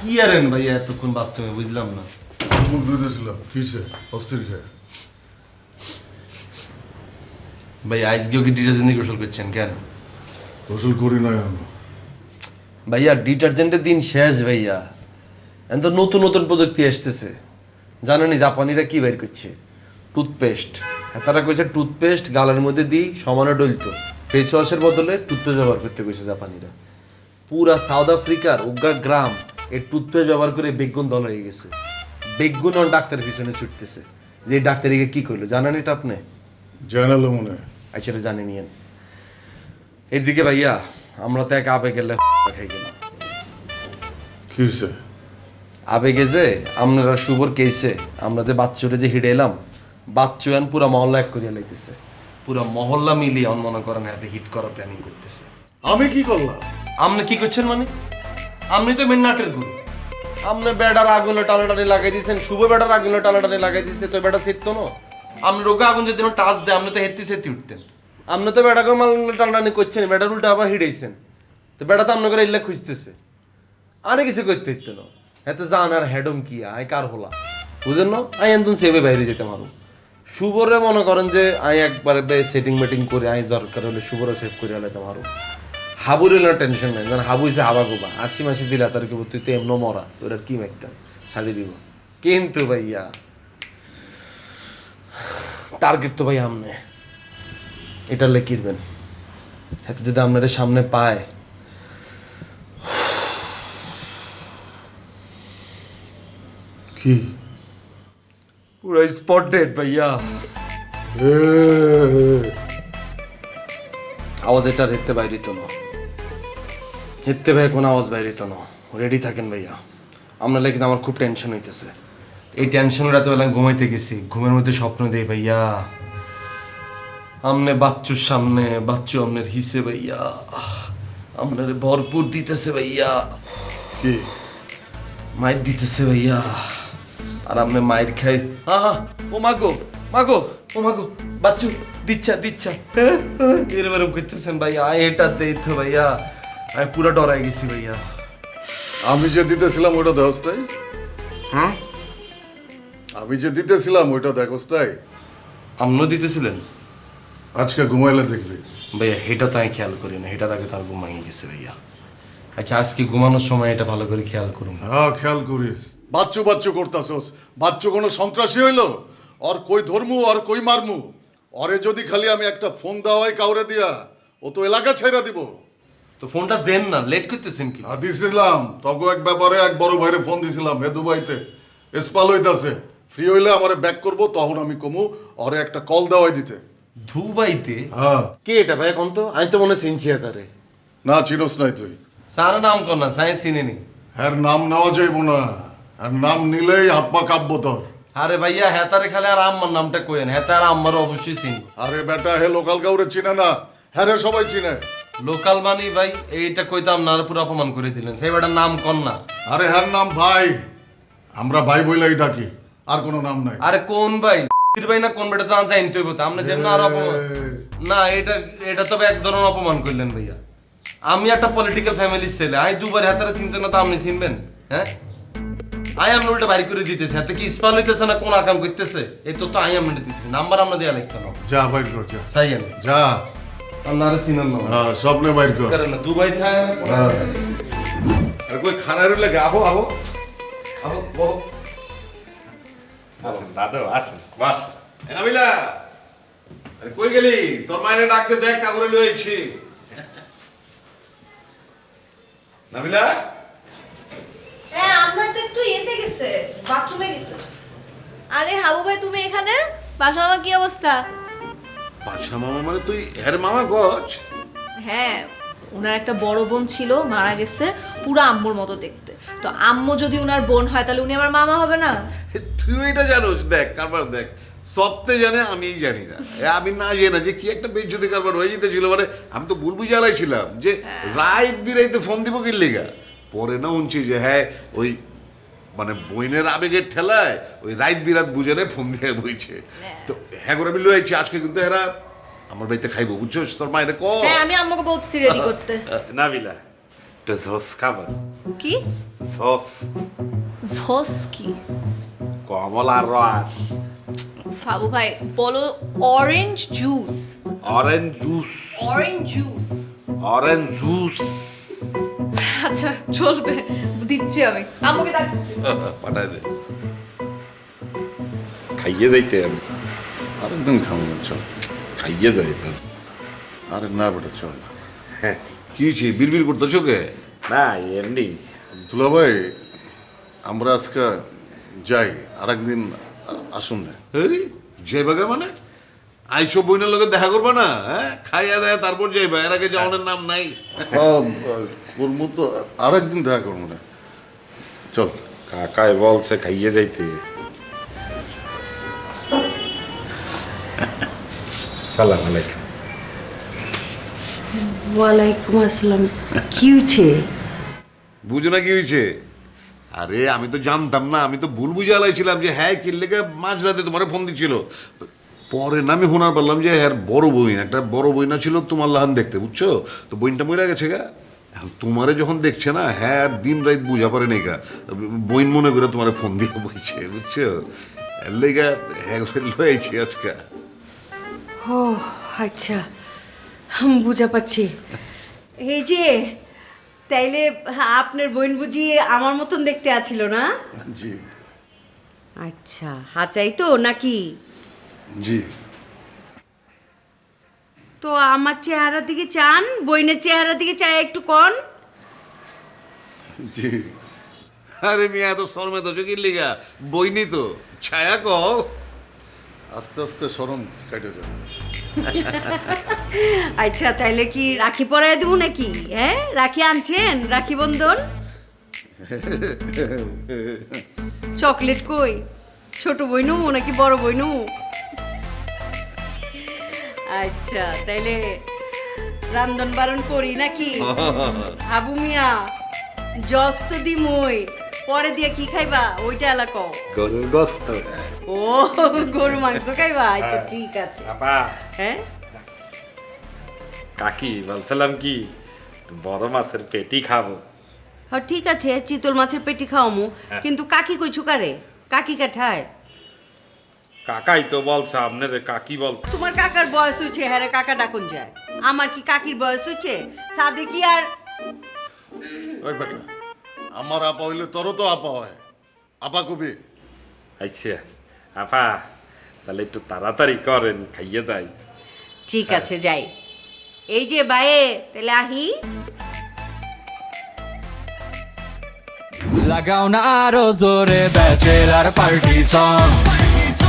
কি আরেন ভাইয়া এতক্ষণ বাথরুমে? বুঝলাম না। মুখ ধুইতেছিলাম কিসে অস্থির খেয়ে ভাই আজকেও কি ডিটারজেন্ট গোসল করছেন কেন? গোসল করি আমি ভাইয়া ডিটারজেন্টের দিন শেষ ভাইয়া। এখন তো নতুন নতুন প্রযুক্তি আসতেছে। জানেনি জাপানিরা কি বের করছে? টুথপেস্ট তারা কইছে টুথপেস্ট গালের মধ্যে দিই সমানে ডলতো ফেস ওয়াশের বদলে টুথপেস্ট ব্যবহার করতে কইছে জাপানিরা। পুরা সাউথ আফ্রিকার উগা গ্রাম এই টুথপেস্ট ব্যবহার করে বেগুন দল হয়ে গেছে। বেগুন আর ডাক্তারের পিছনে ছুটতেছে। যে এই ডাক্তারিকে কি করল জানেন এটা আপনি? জানালো মনে হয়। আচ্ছা এটা জানে নিয়েন। এইদিকে ভাইয়া আমরা তো এক আবেগে গেলে খাই গেলাম কিসে আবেগে যে আপনারা শুভর কেসে আমরা যে বাচ্চুরে যে হিড়ে এলাম বাচ্চু পুরা মহল্লা এক করিয়া লাইতেছে। পুরা মহল্লা মিলিয়ে অন মনে করেন হাতে হিট করার প্ল্যানিং করতেছে। আমি কি করলাম? আপনি কি করছেন মানে? আপনি তো মেন নাটের গুরু। আপনি বেড়ার আগুনে টানাটানি লাগাই দিয়েছেন, শুভ বেড়ার আগুনে টানাটানি লাগাই দিয়েছে, তো বেড়া সেরতো না? আপনি রোগা আগুন যদি টাচ দেয়, আপনি তো হেঁটতে সেরতে উঠতেন। আপনি তো বেড়াকে মাল টানাটানি করছেন, বেড়ার উল্টা আবার হিড়েছেন তো বেড়া তো আপনার করে ইল্লা খুঁজতেছে। আরে কিছু করতে হইতো না। এত জান আর হেডম কি, আয় কার হলা। বুঝেন না? আই একদম সেভে বাইরে যেতে পারো শুভরে মনে করেন যে আই একবারে সেটিং মেটিং করে আই দরকার হলে শুভরে সেভ করে হলে মারো হাবুর টেনশন নাই। কারণ হাবু হইছে হাবা গোবা। আশি মাসি দিলা তার কেবল তুই তো এমন মরা তোর আর কি মেকতাম ছাড়ি দিব। কিন্তু ভাইয়া টার্গেট তো ভাই আমনে। এটা লেখিরবেন হাতে যদি আপনার সামনে পায়। কি? পুরো স্পট ডেট ভাইয়া। আওয়াজ এটা হেঁটতে তো না। হেঁটতে ভাই কোনো আওয়াজ বাইরিত না। রেডি থাকেন ভাইয়া। আপনার লেগে আমার খুব টেনশন হইতেছে। এই টেনশন রাতে বেলা ঘুমাইতে গেছি। ঘুমের মধ্যে স্বপ্ন দেই ভাইয়া। আমনে বাচ্চুর সামনে বাচ্চু আমনের হিসে ভাইয়া। আপনারে ভরপুর দিতেছে ভাইয়া। কি? মায়ের দিতেছে ভাইয়া। আর আপনি মায়ের খাই। আহা ও মাগো মাগো ও মাগো বাচ্চু দিচ্ছা দিচ্ছা। এরম এরম করতেছেন ভাইয়া। এটা দেই তো ভাইয়া। আমি পুরো ডরাই গেছি ভাইয়া। আমি যে দিতেছিলাম ওইটা দেখোস তাই হ্যাঁ? আমি যে দিতেছিলাম ওইটা দেখোস তাই আপনিও দিতেছিলেন? আজকে ঘুমাইলে দেখবি। ভাইয়া এটা তো আমি খেয়াল করি না এটার আগে তার ঘুমাই গেছে ভাইয়া। আচ্ছা আজকে ঘুমানোর সময় এটা ভালো করে খেয়াল করুন। হ্যাঁ খেয়াল করিস। বাচ্চু বাচ্চু করতাছস। বাচ্চু কোনো সন্ত্রাসী হইল? আর কই ধর্মু আর কই মারমু? অরে যদি খালি আমি একটা ফোন দেওয়াই কাউরে দিয়া ও তো এলাকা ছেড়ে দিব। তো ফোনটা দেন না লেট করতেছেন কি? হ্যাঁ দিছিলাম। তখন এক ব্যাপারে এক বড় ভাইরে ফোন দিছিলাম হে দুবাইতে। এসপাল হইতাছে ফ্রি হইলে আমারে ব্যাক করব তখন আমি কমু অরে একটা কল দেওয়াই দিতে। দুবাইতে? হ্যাঁ। কে এটা ভাই কোন তো? আমি তো মনে চিনছি তারে না চিনোস নাই তুই। সারা নাম কর না সাইন্স চিনিনি। হ্যার নাম নেওয়া যাইব না। আর নাম নিলেই হাত পা কাঁপবো তোর। আরে ভাইয়া হেতারে খালে আর আম্মার নামটা কইেন হেতার আম্মার অবশ্যই চিনি। আরে বেটা হে লোকাল কাউরে চিনে না। হ্যাঁ রে সবাই চিনে। লোকাল মানি ভাই এইটা কইতাম না পুরো অপমান করে দিলেন। সেই বেটার নাম না আরে হ্যার নাম ভাই। আমরা ভাই বইলাই ডাকি আর কোনো নাম নাই। আরে কোন ভাই? ভাই না কোন বেটা? তো হইব যেমন আর অপমান না এটা এটা তবে এক ধরনের অপমান করলেন ভাইয়া। আমি একটা পলিটিক্যাল ফ্যামিলির ছেলে আই দুবার হাতারে চিনতে না তো আপনি চিনবেন? হ্যাঁ? আই আমি উল্টা বাড়ি করে দিতেছে হাতে কি স্পাল হইতেছে না কোন আকাম করতেছে? এই তো তো আই আমি দিতেছি নাম্বার আমরা দেয়া না। যা বাইর কর যা। সাইয়েন যা। আপনারা চিনেন না। হ্যাঁ স্বপ্নে বাইর কর। করেন দুবাই থাকে না কোন হ্যাঁ। জায়গায়। আর কই খানার লাগে আহো আহো। আহো বহো। আসেন দাদু আসেন বাস। এ আরে কই গেলি? তোর মায়ের ডাকতে দেখ কা লইছি নাবিলা? হ্যাঁ আপনার তো একটু ইয়েতে গেছে বাথরুমে গেছে। আরে হাবু ভাই তুমি এখানে? বাসা কি অবস্থা? বাদশা মামা মানে তুই হ্যার মামা গছ হ্যাঁ ওনার একটা বড় বোন ছিল মারা গেছে পুরো আম্মুর মতো দেখতে। তো আম্মু যদি ওনার বোন হয় তাহলে উনি আমার মামা হবে না? তুই এটা জানোস দেখ কারবার দেখ সবতে জানে আমি জানি না। আমি না জানি না যে কি একটা বেজ্জতি কারবার হয়ে যেতেছিল মানে আমি তো ভুল বুঝালাইছিলাম যে রাইত বিরাইতে ফোন দিব কি লেগা পরে না উনছি যে হ্যাঁ ওই মানে বইনের আবেগের ঠেলায় ওই রাইত বিরাত বুঝে ফোন দিয়ে বইছে। তো হ্যাঁ করে আমি লয়েছি আজকে কিন্তু এরা আমার বাড়িতে খাইবো বুঝছ তোর মায়ের ক? হ্যাঁ আমি আম্মুকে বলতেছি রেডি করতে। নাবিলা একটা সস খাবার। কি? সস ঝস কি? কমলার রস। ফাবু ভাই বলো orange juice orange juice orange juice orange juice আচ্ছা চলবে। দিচ্ছি আমি। আমাকে ডাকছি পাঠায় দে। খাইয়ে যাইতে আমি। আরেকদিন খাব চল। খাইয়ে যাইতে আরে না বেটা চল। হ্যাঁ। কি হয়েছে? বিড়বিড় করতেছো কে? না এমনি। দুলাভাই আমরা আজকে যাই। আরেকদিন আ- আসুন। না আরে যাইবা মানে? আইসো বইনের লগে দেখা করবা না হ্যাঁ? খাইয়া দেয় তারপর যাইবা। এর আগে যাওয়ানোর নাম নাই। করব তো আরেকদিন দেখা করব না। চল। কাকাই বলছে খাইয়ে যাইতে। সালাম আলাইকুম। ওয়ালাইকুম আসসালাম। কি হয়েছে বুঝো না কি হয়েছে আরে আমি তো জানতাম না আমি তো ভুল বুঝে আলাইছিলাম যে হ্যাঁ কি লেগে মাঝরাতে তোমার ফোন দিচ্ছিল পরে না আমি শোনার পারলাম যে হ্যাঁ বড় বইন একটা বড় বইনা ছিল তোমার লাহান দেখতে বুঝছ? তো বইনটা মরে গেছে গা। এখন তোমারে যখন দেখছে না হ্যাঁ দিন রাত বুঝা পারে নাই গা। বইন মনে করে তোমার ফোন দিয়ে বইছে বুঝছ? এর লেগা হ্যাঁ লয়েছি আজকে। ও আচ্ছা বুঝা পারছি। এই যে তাইলে আপনার বোন বুঝি আমার মতন দেখতে আছিল না? জি। আচ্ছা হাচাই তো নাকি? জি। তো আমার চেহারা দিকে চান? বইনের চেহারা দিকে চাই একটু কন? জি। আরে মিয়া এত শরমে তো কি লিগা। বইনি তো। ছায়া কও। আস্তে আস্তে সরম কেটে যাবে আচ্ছা তাইলে কি রাখি পরাই দেবো নাকি? হ্যাঁ? রাখি আনছেন? রাখি বন্ধন? চকলেট কই? ছোট বইনু নাকি বড় বইনু? আচ্ছা তাইলে রান্ধন বারণ করি নাকি? হাবু মিয়া জস তো দিমই পরে দিয়ে কি খাইবা? ওইটা এলাকা গরুর গোস্ত। ও গরু মাংস খাইবা? আচ্ছা ঠিক আছে। আপা। হ্যাঁ? কাকি বলছিলাম কি বড় মাছের পেটি খাব। হ্যাঁ ঠিক আছে চিতল মাছের পেটি খাওয়ামু কিন্তু কাকি কই ছুকারে? কাকি কাঠায়? কাকাই তো বলছে আপনার কাকি বল। তোমার কাকার বয়স হয়েছে হ্যাঁ রে, কাকা ডাকুন যায়। আমার কি কাকির বয়স হয়েছে? সাদে কি আর? ওই বেটা আমার আপা হইলে তোরও তো আপা হয়। আপা কবি? আচ্ছা আপা তাহলে একটু তাড়াতাড়ি করেন খাইয়ে যাই। ঠিক আছে যাই। এই যে বায়ে তাহলে আহি। লাগাও না আরও জোরে ব্যাচেলার পার্টি সং